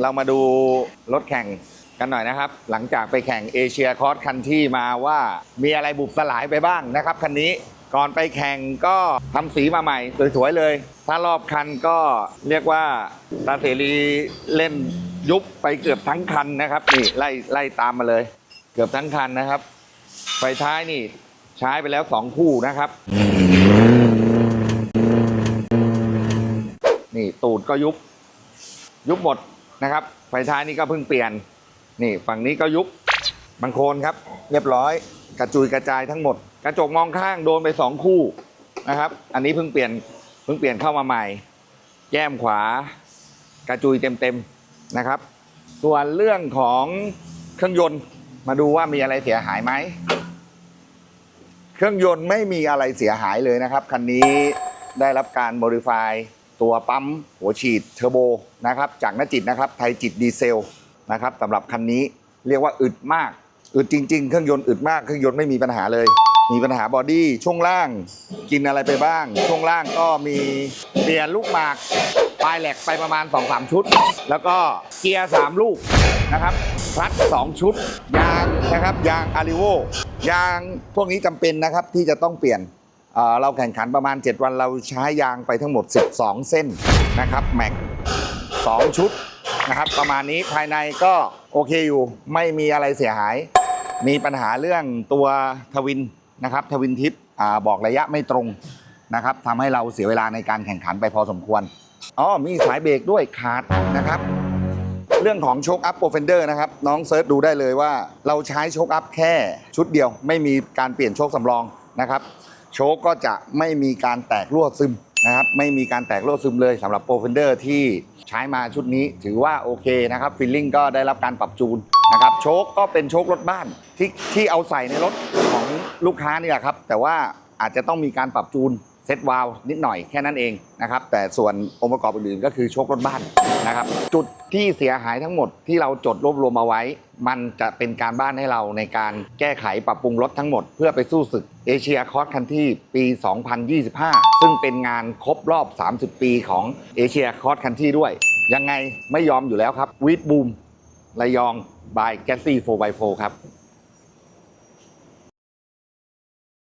เรามาดูรถแข่งกันหน่อยนะครับ หลังจากไปแข่งเอเชียคอร์สคันที่มาว่ามีอะไรบุบสลายไปบ้างนะครับคันนี้ก่อนไปแข่งก็ทำสีมาใหม่สวยๆเลย ถ้ารอบคันก็เรียกว่าตาเสรีเล่นยุบไปเกือบทั้งคันนะครับนี่ไล่ไล่ตามมาเลย เกือบทั้งคันนะครับ ไฟท้ายนี่ใช้ไปแล้วสองคู่นะครับ นี่ตูดก็ยุบ ยุบหมด นะครับ ไฟท้ายนี่ก็เพิ่งเปลี่ยน นี่ฝั่งนี้ก็ยุบบางโคนครับ เรียบร้อย กระจุยกระจายทั้งหมด กระจกมองข้างโดนไปสองคู่นะครับ อันนี้เพิ่งเปลี่ยนเพิ่งเปลี่ยนเข้ามาใหม่ แก้มขวา กระจุยเต็มๆนะครับ ส่วนเรื่องของเครื่องยนต์มาดูว่ามีอะไรเสียหายไหม เครื่องยนต์ไม่มีอะไรเสียหายเลยนะครับ คันนี้ได้รับการโมดิฟ ตัวปั๊มหัวฉีดเทอร์โบนะครับจากนจิตนะครับไทยจิตดีเซลนะครับสำหรับคันนี้เรียกว่าอึดมาก อึดจริง ๆ เครื่องยนต์อึดมากเครื่องยนต์ไม่มีปัญหาเลย มีปัญหาบอดี้ช่วงล่าง กินอะไรไปบ้าง ช่วงล่างก็มีเปลี่ยนลูกหมากปลายแหลกไปประมาณ 2-3 ชุด แล้วก็เกียร์ 3 ลูกนะครับคลัตช์2ชุด ยางนะครับยางอาริโวยางพวกนี้จำเป็นนะครับที่จะต้องเปลี่ยน เราแข่งขันประมาณ 7 วันเราใช้ยางไปทั้งหมด 12 เส้นนะครับแม็ก2ชุดนะครับประมาณนี้ภายในก็โอเคอยู่ไม่มีอะไรเสียหาย มีปัญหาเรื่องตัวทวินนะครับทวินทิปบอกระยะไม่ตรงนะครับทำให้เราเสียเวลาในการแข่งขันไปพอสมควรอ๋อมีสายเบรกด้วยขาดนะครับ เรื่องของโชคอัพโปรเฟนเดอร์นะครับ น้องเซิร์ชดูได้เลยว่า เราใช้โชคอัพแค่ชุดเดียว ไม่มีการเปลี่ยนโชคสำรองนะครับ โชคก็จะไม่มีการแตกรั่วซึมนะครับไม่มีการแตกรั่วซึมเลยสำหรับโปรเฟนเดอร์ที่ใช้มาชุดนี้ถือว่าโอเคนะครับฟิลลิ่งก็ได้รับการปรับจูนนะครับโชคก็เป็นโชครถบ้านที่ที่เอาใส่ในรถของลูกค้านี่แหละครับแต่ว่าอาจจะต้องมีการปรับจูนเซตวาลวนิดหน่อยแค่นั้นเองนะครับแต่ส่วนองค์ประกอบอื่นๆก็คือโชครถบ้านนะครับจุดที่เสียหายทั้งหมดที่เราจดรวบรวมเอาไว้ มันจะเป็นการบ้านให้เราในการแก้ไขปรับปรุงรถทั้งหมด เพื่อไปสู้ศึกเอเชียคอร์สคันที่ปี 2025 ซึ่งเป็นงานครบรอบ 30 ปีของเอเชียคอร์สคันที่ด้วย ยังไงไม่ยอมอยู่แล้วครับวีดบูมระยองบายแกซี่ 4x4 ครับ